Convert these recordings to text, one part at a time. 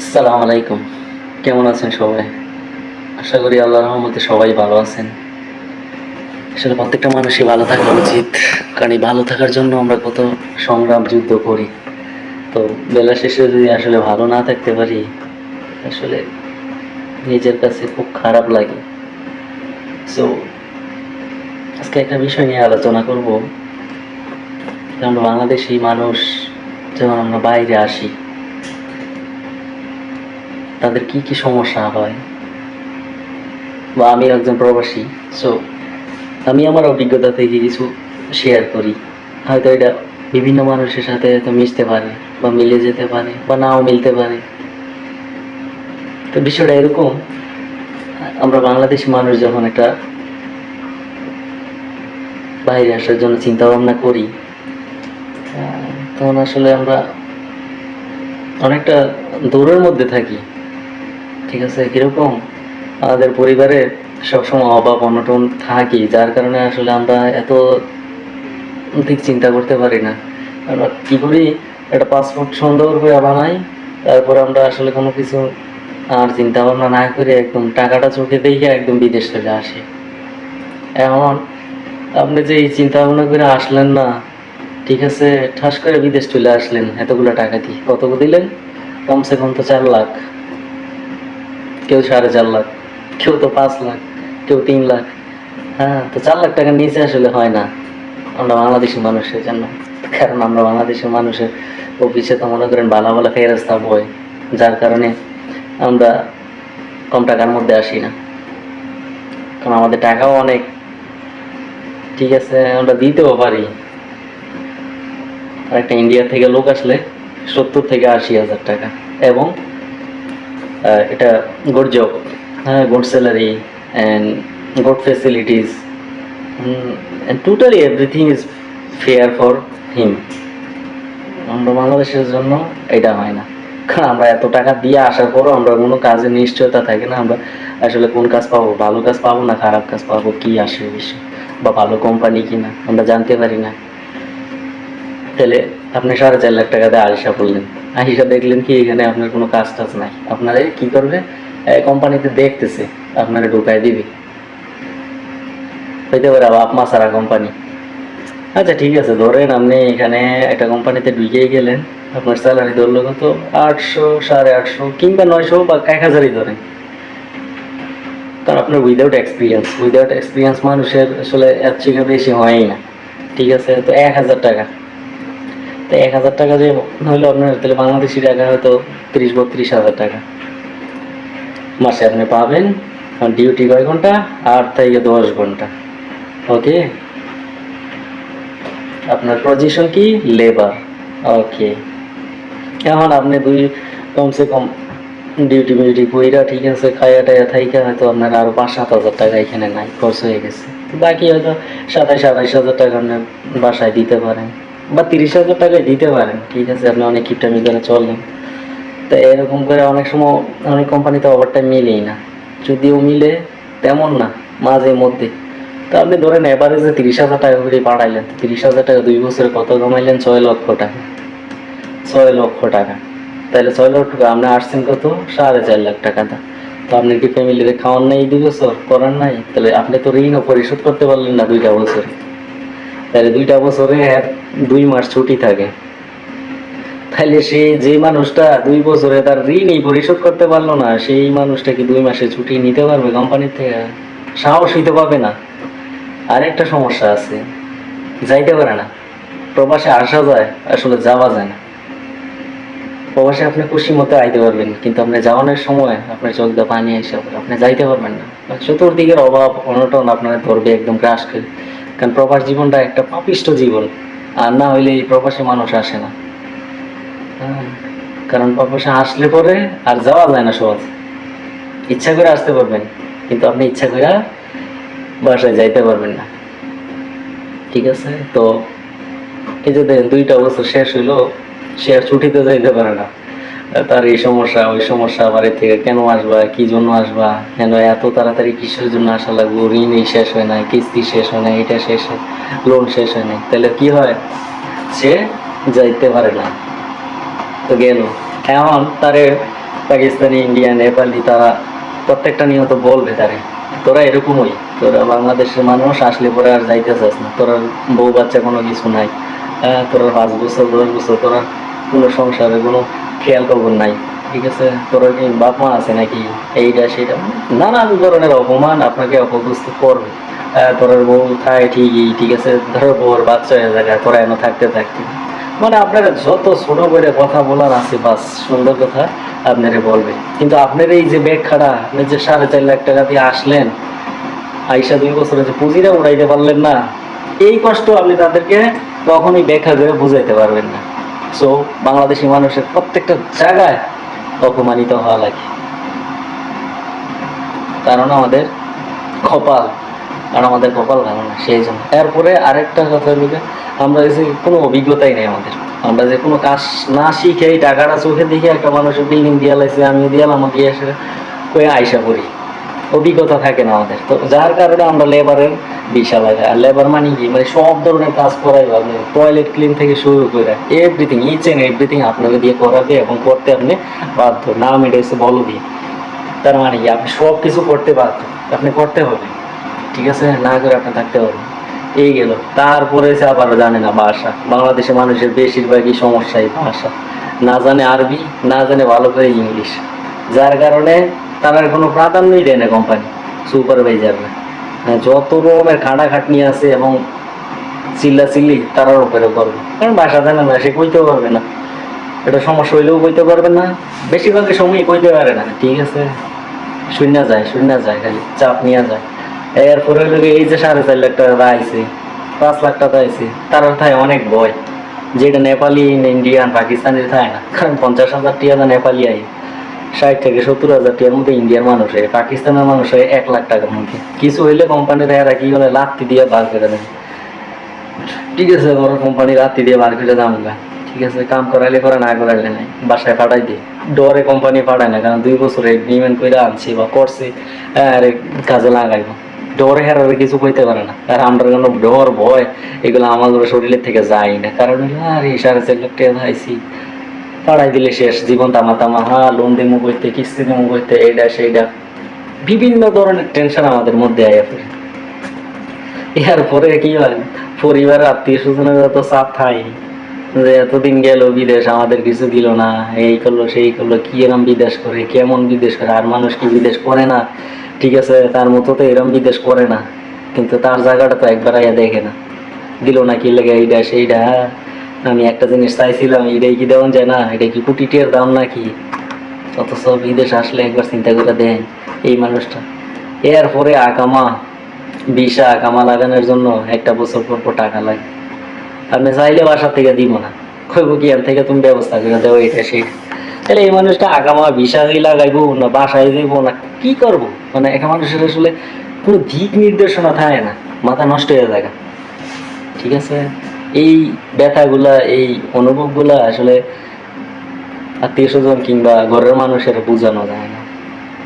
আসসালামু আলাইকুম। কেমন আছেন সবাই? আশা করি আল্লাহ রহমতে সবাই ভালো আছেন। আসলে প্রত্যেকটা মানুষই ভালো থাকা উচিত, কারণ এই ভালো থাকার জন্য আমরা কত সংগ্রাম যুদ্ধ করি। তো বেলা শেষে যদি আসলে ভালো না থাকতে পারি, আসলে নিজের কাছে খুব খারাপ লাগে। সো আজকে একটা বিষয় নিয়ে আলোচনা করব। আমরা বাংলাদেশি মানুষ যখন আমরা বাইরে আসি তাদের কি কি সমস্যা হয়? বা আমি একজন প্রবাসী সো আমি আমার অভিজ্ঞতা থেকে কিছু শেয়ার করি। হয়তো এটা বিভিন্ন মানুষের সাথে হয়তো মিশতে পারে, বা মিলে যেতে পারে, বা নাও মিলতে পারে। তো বিষয়টা এরকম, আমরা বাংলাদেশি মানুষ যখন একটা বাইরে আসার জন্য চিন্তা ভাবনা করি তখন আসলে আমরা অনেকটা দৌড়ের মধ্যে থাকি। ঠিক আছে? কীরকম? আমাদের পরিবারে সবসময় অভাব, অনটন থাকি, যার কারণে আসলে আমরা এত ঠিক চিন্তা করতে পারি না। আমরা কি করি? একটা পাসপোর্ট সুন্দর করে বানাই, তারপর আমরা আসলে কোনো কিছু আর চিন্তা ভাবনা না করে একদম টাকাটা চোখে দেখে একদম বিদেশ চলে আসি। এমন, আপনি যে এই চিন্তা ভাবনা করে আসলেন না, ঠিক আছে? ঠাস করে বিদেশ চলে আসলেন, এতগুলো টাকা দিয়ে। কত দিলেন? কমসে কম তো চার লাখ। কেউ সাড়ে চার লাখ, কেউ তো পাঁচ লাখ, কেউ তিন লাখ। হ্যাঁ তো চার লাখ টাকা নিচে আসলে হয় না। আমরা বাংলাদেশি মানুষের জন্য। কারণ আমরা বাংলাদেশের মানুষের অফিসে তো মনে করেন ভালো ভালো ফেরস্তা বই যার কারণে আমরা কম টাকার মধ্যে আসি না। কারণ আমাদের টাকাও অনেক। ঠিক আছে, আমরা দিতেও পারি। আর একটা ইন্ডিয়া থেকে লোক আসলে সত্তর থেকে আশি হাজার টাকা। এবং এটা গুড জব হ্যাঁ good salary and good facilities totally everything is fair for him আমরা বাংলাদেশের জন্য এটা হয় না। কারণ আমরা এত টাকা দিয়ে আসার পরও আমরা কোনো কাজে নিশ্চয়তা থাকে না। আমরা আসলে কোন কাজ পাবো, ভালো কাজ পাবো না, খারাপ কাজ পাবো, কি আসে বিষয় বা ভালো কোম্পানি কিনা, আমরা জানতে পারি না। তাহলে আপনি সাড়ে চার লাখ টাকা দিয়ে আরিসা করলেন আরিসা দেখলেন কি এখানে আপনার কোনো কাজ টাজ নাই? আপনারা কি করবে? কোম্পানিতে দেখতেছে, আপনারা ঢুকাই দিবে। হইতে পারে বাপ মা সারা কোম্পানি আচ্ছা ঠিক আছে, ধরেন আপনি এখানে একটা কোম্পানিতে ঢুকে গেলেন, আপনার স্যালারি ধরলো কত? আটশো, সাড়ে আটশো কিংবা নয়শো বা এক হাজারই ধরেন। কারণ আপনার উইদাউট এক্সপিরিয়েন্স উইদাউট এক্সপিরিয়েন্স মানুষের আসলে এর থেকে বেশি হয়ই না। ঠিক আছে, তো এক হাজার টাকা। তো এক হাজার টাকা যে হলো আপনার তাহলে বাংলাদেশি টাকা হয়তো তিরিশ, বত্রিশ হাজার টাকা। মাসে আপনি পাবেন ডিউটি কয় ঘণ্টা আট থেকে দশ ঘণ্টা। ওকে আপনার পজিশন কি? লেবার ওকে এখন আপনি দুই, কমসে কম ডিউটি মিউটি কইরা ঠিক আছে, খাইয়া টাইয়া থাইকা হয়তো আপনার আরও পাঁচ, সাত হাজার টাকা এখানে নাই, খরচ হয়ে গেছে। বাকি হয়তো সাতাইশ আঠাইশ হাজার টাকা আপনি বাসায় দিতে পারেন। বা তিরিশ হাজার টাকায় দিতে পারেন। ঠিক আছে, আপনি অনেক কিপটামি করে চললেন তো এরকম করে অনেক সময় অনেক কোম্পানিতে ওভারটাইম মিলেই না। যদিও মিলে, তেমন না, মাঝে মধ্যে। তো আপনি ধরেন এভারেজে তিরিশ হাজার টাকা করে পাঠাইলেন। তিরিশ হাজার টাকা দুই বছরে কত কমাইলেন? ছয় লক্ষ টাকা। ছয় লক্ষ টাকা। তাহলে ছয় লক্ষ টাকা আপনি আসছেন কত? সাড়ে চার লাখ টাকা। দা তো আপনি কি ফ্যামিলিতে খাওয়ান নাই দুই বছর? করার নাই? তাহলে আপনি তো ঋণও পরিশোধ করতে পারলেন না দুইটা বছরে। তাহলে দুইটা বছরে এর দুই মাস ছুটি থাকে। তাহলে সে যে মানুষটা দুই বছরে তার ঋণই পরিশোধ করতে পারল না, সেই মানুষটা কি দুই মাসে ছুটি নিতে পারবে কোম্পানির থেকে? সাহস হইতে পারবে না। আরেকটা সমস্যা আছে, যাইতে পারে না। প্রবাসে আসা যায়, আসলে যাওয়া যায় না। প্রবাসে আপনি খুশি মতো আইতে পারবেন, কিন্তু আপনি যাওয়ানোর সময় আপনার চোখ দিয়ে পানি এসে আপনি যাইতে পারবেন না। চতুর্দিকের অভাব, অনটন আপনার ধরবে, একদম ক্রাশ করে। কারণ প্রবাস জীবনটা একটা পাপিষ্ট জীবন আর না হইলে এই প্রবাসী মানুষ আসে না। হ্যাঁ, কারণ প্রবাসে আসলে পরে আর যাওয়া যায় না সহজ। ইচ্ছা করে আসতে পারবেন কিন্তু আপনি ইচ্ছা করে বাসায় যাইতে পারবেন না। ঠিক আছে? তো এই যে দুইটা বছর শেষ হইল সে আর ছুটিতে যাইতে পারে না। তার এই সমস্যা, ওই সমস্যা বাড়ি থেকে কেন আসবা? কি জন্য আসবা? কেন এত তাড়াতাড়ি কিসের জন্য আসা লাগবো? ঋণ এই শেষ হয় নাই, কিস্তি শেষ হয় নাই, এটা শেষ লোন শেষ হয় নাই। তাহলে কি হয়? সে যাইতে পারে না। তো গেল। এখন তারে পাকিস্তানি, ইন্ডিয়া, নেপালি তারা প্রত্যেকটা নিয়ত বলবে তারে। তোরা এরকমই তোরা বাংলাদেশের মানুষ, আসলে পরে আর যাইতে চাস না। তোরা বউ বাচ্চা কোনো কিছু নাই। হ্যাঁ তোরা পাঁচ বছর, দশ বছর, তোরা কোনো সংসারে কোনো খেয়াল খবর নাই। ঠিক আছে? তোরা কি বাপ মা আছে নাকি? এইটা সেটা নানান ধরনের অপমান আপনাকে অপদস্থ করবে। তোর বউ থায় ঠিকই, ঠিক আছে? ধরো বউর বাচ্চা হয়ে যাবে তোরা এনে থাকতে থাকতে। মানে আপনারা যত ছোট করে কথা বলার আছে, বাস, সুন্দর কথা আপনারা বলবে। কিন্তু আপনার এই যে ব্যাখ্যাটা, আপনি যে সাড়ে চার লাখ টাকা দিয়ে আসলেন, আইসা দুই বছরে যে পুঁজিটা উড়াইতে পারলেন না, এই কষ্ট আপনি তাদেরকে কখনোই ব্যাখ্যা করে বুঝাইতে পারবেন না। সো বাংলাদেশি মানুষের প্রত্যেকটা জায়গায় অপমানিত হওয়া লাগে। কারণ আমাদের কপাল, কারণ আমাদের কপাল ভালো না, সেই জন্য। এরপরে আরেকটা কথা হলো আমরা যে কোনো অভিজ্ঞতাই নেই আমাদের। আমরা যে কোনো কাজ না শিখে এই টাকাটা চোখে দেখে একটা মানুষের বিল্ডিং দিয়ে লাইছে আমি দিয়ালাম আমাকে এসে কয়ে আইসা করি। অভিজ্ঞতা থাকে না আমাদের। তো যার কারণে আমরা লেবারের বিশাল লাগে আর লেবার মানে কি? মানে সব ধরনের কাজ করাই আপনি টয়লেট ক্লিন থেকে শুরু করে এভরিথিং ইচ এন্ড এভরিথিং আপনাকে দিয়ে করাবে এবং করতে আপনি বাধ্য। নাম এটা এসে বলো দিয়ে তার মানে কি? আপনি সব কিছু করতে বাধ্য। আপনি করতে হবে। ঠিক আছে? না করে আপনি থাকতে হবে। এই গেল। তারপরে এসে আবার জানে না ভাষা। বাংলাদেশের মানুষের বেশিরভাগই সমস্যা এই ভাষা। না জানে আরবি, না জানে ভালো করে ইংলিশ। যার কারণে তারা কোনো প্রাধান্যই দেয় না কোম্পানি সুপারভাইজাররা যত রকমের খাটাখাটনি আছে এবং চিল্লা চিল্লি তারার উপরে করবে। কারণ ভাষা জানে না, সে কইতেও পারবে না। এটা সমস্যা হইলেও কইতে পারবে না। বেশিরভাগের সময় কইতে পারে না। ঠিক আছে? শূন্য যায় শূন্য যায়, খালি চাপ নিয়ে যায়। এরপরে গিয়ে এই যে সাড়ে চার লাখ টাকা আইছে পাঁচ লাখ টাকা আইছে তার থায় অনেক ভয়। যেটা নেপালি, ইন্ডিয়ান, পাকিস্তানের থায় না। কারণ পঞ্চাশ হাজার টিয়া নেপালি আই ষাট থেকে সত্তর হাজার টিয়ার মধ্যে ইন্ডিয়ার মানুষ হয়, পাকিস্তানের মানুষ হয় এক লাখ টাকার মধ্যে। কিছু হইলে কোম্পানির এরা কি করে লাত্তি দিয়ে বার করে দেয় ঠিক আছে, বড় কোম্পানি রাত্রি দিয়ে বার করে দাম গা ঠিক আছে, কাম করাইলে করে না করাইলে নাই, বাসায় পাঠাই দিই। ডরে কোম্পানি পাঠায় না, কারণ দুই বছর এগ্রিমেন্ট করে আনছি বা করছি আর কাজে লাগাইবো। ডরে হেরারে কিছু কইতে পারে না। আর আমরা কেন ডর, ভয়, এগুলো আমাদের শরীরের থেকে যায় না। কারণ আরে সাড়ে চার লাখ টাকা পাড়াই দিলে শেষ জীবন তামা তামা হা লোন দিমু করতে কিস্তি দিমু করতে এইটা সেইটা বিভিন্ন ধরনের টেনশন আমাদের মধ্যে আয় আয়া পড়ে এরপরে কি হয় পরিবার আত্মীয় স্বজনের তো চাপ থাই যে এতদিন গেল বিদেশ আমাদের কিছু দিল না এই করল সেই করল কি এরম বিদেশ করে কেমন বিদেশ করে আর মানুষ কি বিদেশ করে না? ঠিক আছে তার মতো তো এরম বিদেশ করে না কিন্তু তার জায়গাটা তো একবার আইয়া দেখে না। দিল না কি লেগে এইটা সেইটা হ্যাঁ, আমি একটা জিনিস চাইছিলাম, এটাই কি দেওয়া যায় না? এটা কি কোটি টিয়ার দাম নাকি? অথচ বিদেশ আসলে একবার চিন্তা করে দেন এই মানুষটা। এরপরে আকামা ভিসা আকামা লাগানোর জন্য একটা বছর পর পর টাকা লাগে। আপনি চাইলে বাসা থেকে দিব না। কইব কি, এর থেকে তুমি ব্যবস্থা করে দেবো এটা সে তাহলে এই মানুষটা আগামা ভিসাই লাগাইবো না, বাসায় যাইবো না, কি করব? মানে একটা মানুষের আসলে কোনো দিক নির্দেশনা থাকে না। মাথা নষ্ট হয়ে যায়। ঠিক আছে? এই ব্যথাগুলা, এই অনুভবগুলা আসলে আত্মীয় স্বজন কিংবা ঘরের মানুষের বোঝানো যায় না।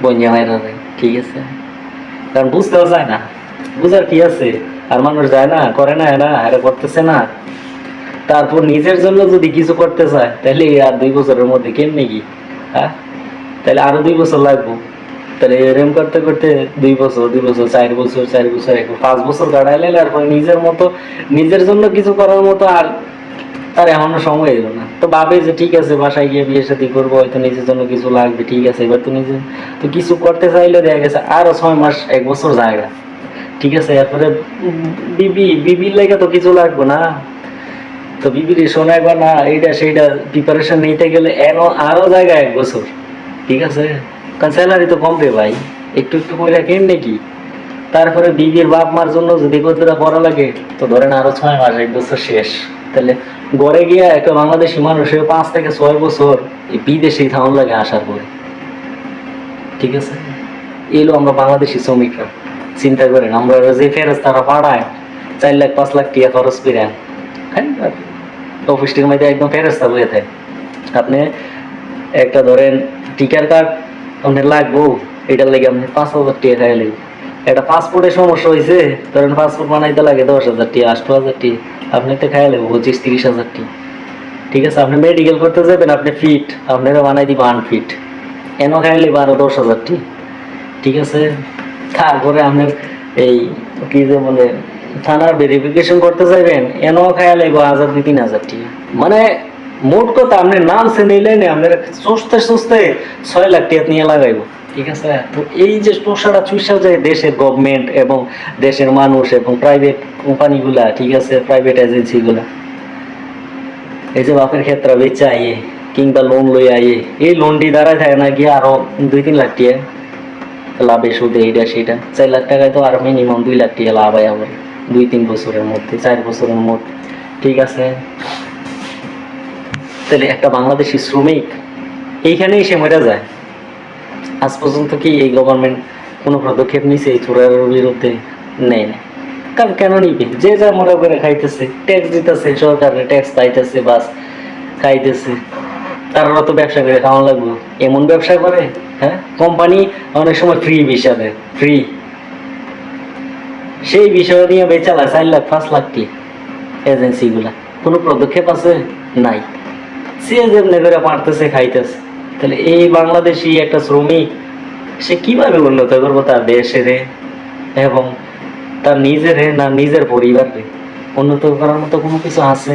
বন্যা যায় ঠিক আছে? কারণ বুঝতেও যায় না। বুঝার কি আছে? আর মানুষ যায় না, করে না না এটা করতেছে না। তারপর নিজের জন্য যদি কিছু করতে চায়, তাহলে আর দুই বছরের মধ্যে কেমনি কি? হ্যাঁ? তাহলে আরও দুই বছর লাগবো। তাহলে এরম করতে করতে দুই বছর দুই বছর, চার বছর চার বছর, এক পাঁচ বছর কাটাইলে তারপর নিজের মতো, নিজের জন্য কিছু করার মতো আর তার এখনও সময় এলো না। তো ভাবে যে ঠিক আছে, বাসায় গিয়ে বিয়ে সাথে করব, হয়তো নিজের জন্য কিছু লাগবে, ঠিক আছে, এবার তো নিজে তো কিছু করতে চাইলে দেখা গেছে আরও ছয় মাস, এক বছর জায়গা। ঠিক আছে, এরপরে বিবি, বিবির লেগে তো কিছু লাগবে না। তো বিবির একবার না এইটা সেইটা প্রিপারেশন নিতে গেলে এনো আরও জায়গা এক বছর। ঠিক আছে? স্যালারি তো কমবে ভাই। একটু একটু করে কেমনে কি তারপরে বিবির বাপ মার জন্য যদি কতটা পড়া লাগে, তো ধরেন আরও ছয় মাস, এক বছর শেষ। তাহলে গড়ে গিয়ে একটা বাংলাদেশি মানুষের পাঁচ থেকে ছয় বছর এই বিদেশেই থাউন লাগে আসার পরে। ঠিক আছে? এলো আমরা বাংলাদেশি শ্রমিকরা। চিন্তা করেন, আমরা যে ফেরত তারা পাড়ায় চার লাখ, পাঁচ লাখ টিয়া খরচ করে অফিসটির মধ্যে একদম ফেরস্তা বয়ে থাকে। আপনি একটা ধরেন টিকার কার্ড আপনার লাগবো, এটার লাগে আপনি পাঁচ হাজার টাকা খাই লাগবে একটা পাসপোর্টের সমস্যা হয়েছে ধরেন পাসপোর্ট বানাইতে লাগে দশ হাজার টি আট হাজার টি আপনি তো খাই লাগবে পঁচিশ, তিরিশ হাজার টি ঠিক আছে, আপনি মেডিকেল করতে যাবেন, আপনি ফিট আপনারা বানাই দিব আনফিট এনো খাইলে বারো দশ হাজার হাজারটি ঠিক আছে, তারপরে আপনার এই কি যে বলে, থানার ভেরিফিকেশন করতে চাইবেন এনো খাইয়া লাগবো হাজার দুই, তিন হাজার টি মানে মোট কথা আপনি নাম সে নিলেন আপনার সুস্থে সুস্থে ছয় লাখ টাকা নিয়ে লাগাইবো। ঠিক আছে। তো এই যে টোষাটা চুষা যায় দেশের গভর্নমেন্ট এবং দেশের মানুষ এবং প্রাইভেট কোম্পানিগুলা ঠিক আছে প্রাইভেট এজেন্সিগুলা এই যে বাপের ক্ষেত্রে বেচে আইয়ে কিংবা লোন লই আইয়ে এই লোনটি দ্বারা থাকে না গিয়ে আরও দুই তিন লাখ টাকা লাভে সুদে এইটা সেটা চার লাখ টাকায় তো আর মিনিমাম দুই লাখ টাকা লাভ হয় আমার দুই তিন বছরের মধ্যে চার বছরের মধ্যে। ঠিক আছে? তাহলে একটা বাংলাদেশি শ্রমিক, এইখানেই সে মরে যায়। আজ পর্যন্ত কি এই গভর্নমেন্ট কোনো পদক্ষেপ নিছে এই চোরের বিরুদ্ধে? নেয় না কারণ কেন নিবে? যে যা মনে করে খাইতেছে ট্যাক্স দিতেছে সরকারের ট্যাক্স পাইতেছে বাস খাইতেছে। তারা তো ব্যবসা করে খাওয়ান লাগবে। এমন ব্যবসা করে হ্যাঁ? কোম্পানি অনেক সময় ফ্রি ভিসা দেয় ফ্রি সেই বিষয় নিয়ে বেচালা চার লাখ, পাঁচ লাখ কি এজেন্সিগুলা কোনো পদক্ষেপ আছে? নাই। সে যেমনি করে পারতেছে, খাইতেছে। তাহলে এই বাংলাদেশি একটা শ্রমিক, সে কীভাবে উন্নত করব তার দেশের এবং তার নিজের না নিজের পরিবারে উন্নত করার মতো কোনো কিছু আছে?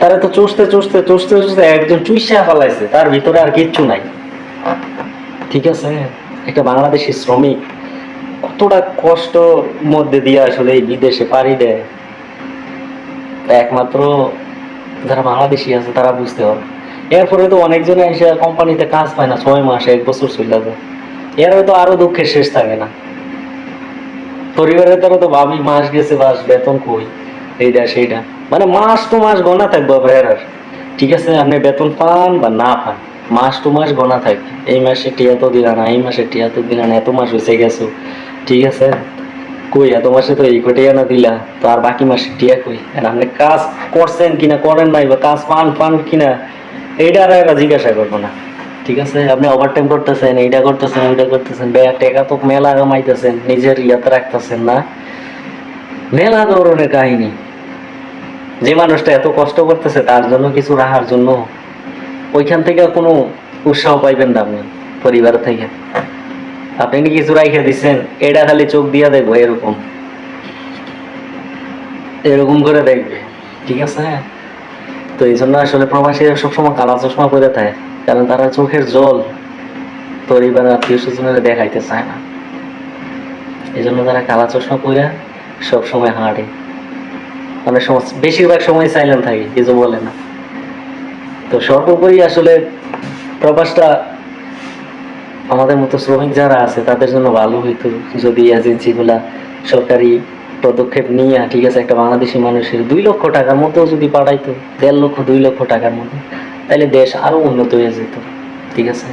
তারা তো চুষতে চুষতে চুষতে চুষতে একজন চুইসা ফেলাইছে, তার ভিতরে আর কিচ্ছু নাই। ঠিক আছে? একটা বাংলাদেশি শ্রমিক কতটা কষ্ট মধ্যে দিয়ে আসলে এই বিদেশে পাড়ি দেয়? একমাত্র যারা বাংলাদেশি আছে, তারা বুঝতে হবে এরপরে তো অনেকজনে এসে কোম্পানিতে কাজ পায় না, ছয় মাস, এক বছর চলে যায়। এর হয়তো আরও দুঃখের শেষ থাকে না। পরিবারের তারা তো ভাবি, মাস গেছে বাস বেতন কই? এইটা সেইটা মানে মাস তো মাস গণা থাকবে ভাইয়ার ঠিক আছে, আপনি বেতন পান বা না পান, মাস তো মাস গণা থাকবে। এই মাসে টিয়া তো দিলা না, এই মাসে টিয়া তো দিলা না, এত মাস হয়েছে গেছো। ঠিক আছে? কই এত মাসে তো এই কোটিয়া না দিলা, তো আর বাকি মাসে টিয়া কই? আর আপনি কাজ করছেন কিনা, করেন নাই বা কাজ পান পান কিনা, এইটা আর এরা জিজ্ঞাসা করব না। ঠিক আছে? আপনি ওভারটাইম করতেছেন, এইটা করতেছেন, ওইটা করতেছেন বে টাকা তো মেলা কামাইতেছেন, নিজের ইয়াতে রাখতেছেন না। মেলা ধরনের কাহিনী। যে মানুষটা এত কষ্ট করতেছে, তার জন্য কিছু রাখার জন্য ওইখান থেকে কোনো উৎসাহ পাইবেন না আপনি, পরিবার থেকে। আপনি কি কিছু রাইখে দিচ্ছেন এটা খালি চোখ দিয়া দেখব, এরকম। এরকম করে দেখবে, ঠিক আছে? তো এই জন্য আসলে প্রবাসীরা সবসময় কালা চশমা পরে থাকে, কারণ তারা চোখের জল পরিবার আত্মীয় স্বজনের দেখাইতে চায় না। এই জন্য তারা কালা চশমা পরে সবসময় হাঁটে। সময়, বেশিরভাগ সময় সাইলেন্ট থাকে, কিছু বলে না। তো সর্বোপরি আসলে প্রবাসটা আমাদের মতো শ্রমিক যারা আছে, তাদের জন্য ভালো হইতো। যদি এজেন্সিগুলা সরকারি পদক্ষেপ নিয়ে, ঠিক আছে, একটা বাংলাদেশি মানুষের দুই লক্ষ টাকার মতো যদি পাঠাইতো, দেড় লক্ষ, দুই লক্ষ টাকার মতো তাহলে দেশ আরও উন্নত হয়ে যেত, ঠিক আছে?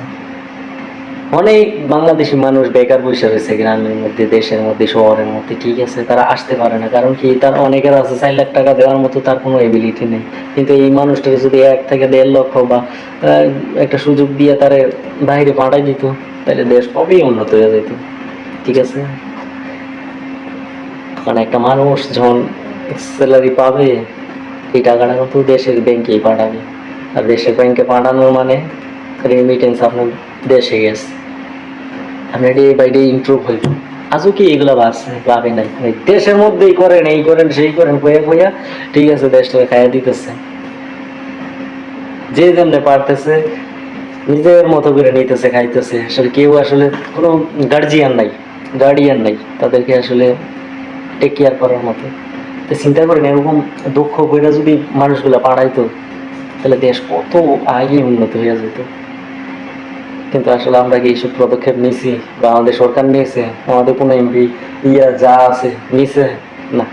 অনেক বাংলাদেশি মানুষ বেকার বসে রয়েছে গ্রামের মধ্যে, দেশের মধ্যে, শহরের মধ্যে, ঠিক আছে? তারা আসতে পারে না, কারণ কি তার অনেকের আছে চার লাখ টাকা দেওয়ার মতো তার কোনো এবিলিটি নেই। কিন্তু এই মানুষটাকে যদি এক থেকে দেড় লক্ষ বা একটা সুযোগ দিয়ে তারে বাইরে পাঠাই দিত, তাহলে দেশ কবেই উন্নত হয়ে যেত, ঠিক আছে? মানে একটা মানুষ যখন স্যালারি পাবে, এই টাকাটা কিন্তু দেশের ব্যাংকেই পাঠাবে। আর দেশের ব্যাংকে পাঠানোর মানে রেমিটেন্স আপনার দেশে গেছে। আপনার ডে বাই ডে ইমপ্রুভ হইব। আজও কি এগুলো ভাবছে ভাবে নাই। দেশের মধ্যেই করেন, এই করেন, সেই করেন কইয়া কইয়া ঠিক আছে দেশটাকে খাইয়া দিতেছে। যে যেমনে পারতেছে, নিজের মতো করে নিতেছে, খাইতেছে। আসলে কেউ আসলে কোনো গার্জিয়ান নাই গার্ডিয়ান নাই। তাদেরকে আসলে টেক কেয়ার করার মতো। তো চিন্তা করেন, এরকম দক্ষ বইটা যদি মানুষগুলো পাঠাইতো তাহলে দেশ কত আগে উন্নত হয়ে যেত কিন্তু আসলে আমরা কি এইসব পদক্ষেপ নিছি বা আমাদের সরকার নিয়েছে? আমাদের কোনো এমপি ইয়া যা আছে নিছে না।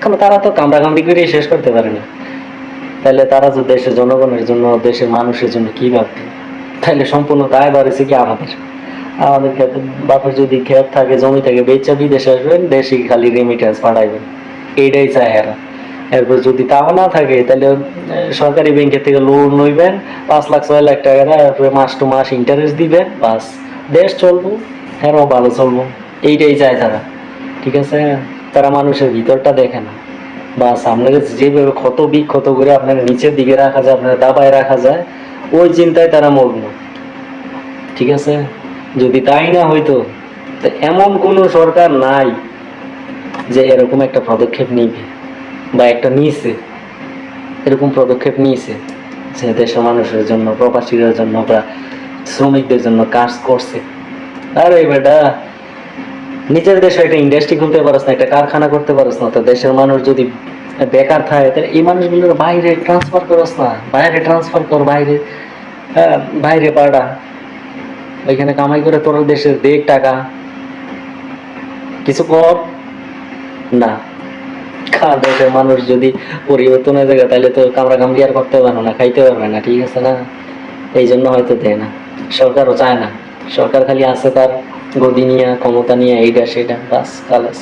কারণ তারা তো কামড়াকামড়ি করে শেষ করতে পারে না। তাহলে তারা যে দেশের জনগণের জন্য, দেশের মানুষের জন্য কি ভাববে? তাহলে সম্পূর্ণ দায় বাড়েছে কি আমাদের? আমাদের ক্ষেত্রে বাপের যদি ক্ষেত থাকে, জমি থাকে, বেচা বিদেশে আসবেন, দেশে খালি রেমিটেন্স পাঠাইবেন। এইটাই চায় এরা। এরপর যদি তাও না থাকে তাহলে সরকারি ব্যাংকের থেকে লোন লইবেন পাঁচ লাখ ছয় লাখ টাকা দেয়, এরপরে মাস টু মাস ইন্টারেস্ট দিবেন বাস। দেশ চলবো হ্যাঁ ভালো চলবো। এইটাই চায় তারা ঠিক আছে? তারা মানুষের ভিতরটা দেখে না। বাস আপনাকে যেভাবে ক্ষত বিক্ষত করে আপনাকে নিচের দিকে রাখা যায় আপনাকে দাবায় রাখা যায় ওই চিন্তায় তারা মগ্ন। ঠিক আছে? যদি তাই না হইতো এমন কোনো সরকার নাই যে এরকম একটা পদক্ষেপ নিবে। বা একটা নিয়েছে এরকম পদক্ষেপ নিয়েছে যে দেশের মানুষের জন্য প্রবাসীদের জন্য বা শ্রমিকদের জন্য কাজ করছে। আরে বেটা নিজের দেশে একটা ইন্ডাস্ট্রি খুলতে পারস না একটা কারখানা করতে পারস না তো দেশের মানুষ যদি বেকার থাকে তাহলে এই মানুষগুলোর বাইরে ট্রান্সফার করস না বাইরে ট্রান্সফার কর বাইরে হ্যাঁ, বাইরে পাড়া ওইখানে কামাই করে তোর দেশের দেখ টাকা কিছু কর না। খা দেশের মানুষ যদি পরিবর্তন হয়ে যায় তাহলে তো কামড়া কামড়ি আর করতে পারবে না, খাইতে পারবে না, ঠিক আছে না? এই জন্য হয়তো দেয় না। সরকারও চায় না। সরকার খালি আছে তার গদি নিয়ে, ক্ষমতা নিয়ে এইটা সেটা বাস কালাস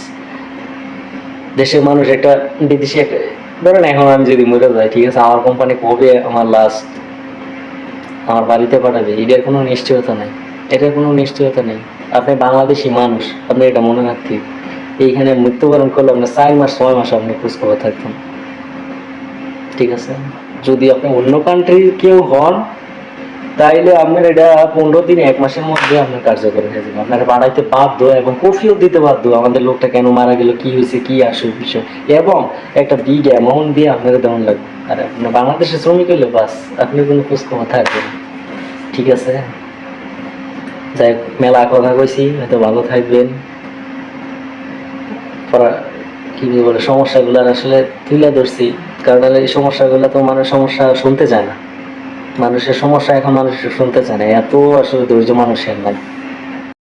দেশের মানুষ একটা বিদেশি একটা ধরেন এখন আমি যদি মরে যাই, ঠিক আছে, আমার কোম্পানি কবে আমার লাস্ট আমার বাড়িতে পাঠাবে? এটার কোনো নিশ্চয়তা নেই। এটার কোনো নিশ্চয়তা নেই। আপনি বাংলাদেশি মানুষ আপনি এটা মনে রাখতে। এইখানে মৃত্যুবরণ করলে আপনার চার মাস, ছয় মাস আপনি খোঁজ খবর থাকতেন ঠিক আছে? যদি আপনি অন্য কান্ট্রির কেউ হন, তাইলে আপনার এটা পনেরো দিন, এক মাসের মধ্যে আপনার কার্যকর হয়ে যাবে। আপনার বাড়াইতে বাধ্য এবং কফিও দিতে বাধ্য। আমাদের লোকটা কেন মারা গেল, কি হয়েছে, কি আসল বিষয়? এবং একটা বিগ অ্যামাউন্ট দিয়ে আপনাকে দেওয়ান লাগবে। আর আপনার বাংলাদেশের শ্রমিক হলে বাস আপনি কোনো খোঁজ খবর থাকবে না। ঠিক আছে? যাই মেলা কথা কইছি, হয়তো ভালো থাকবেন। পড়া, কি বলে, সমস্যাগুলো আসলে তুলে ধরছি। কারণ এই সমস্যাগুলো তো মানুষ সমস্যা শুনতে চায় না। মানুষের সমস্যা এখন মানুষ শুনতে চায় না। এত আসলে ধৈর্য মানুষের নাই।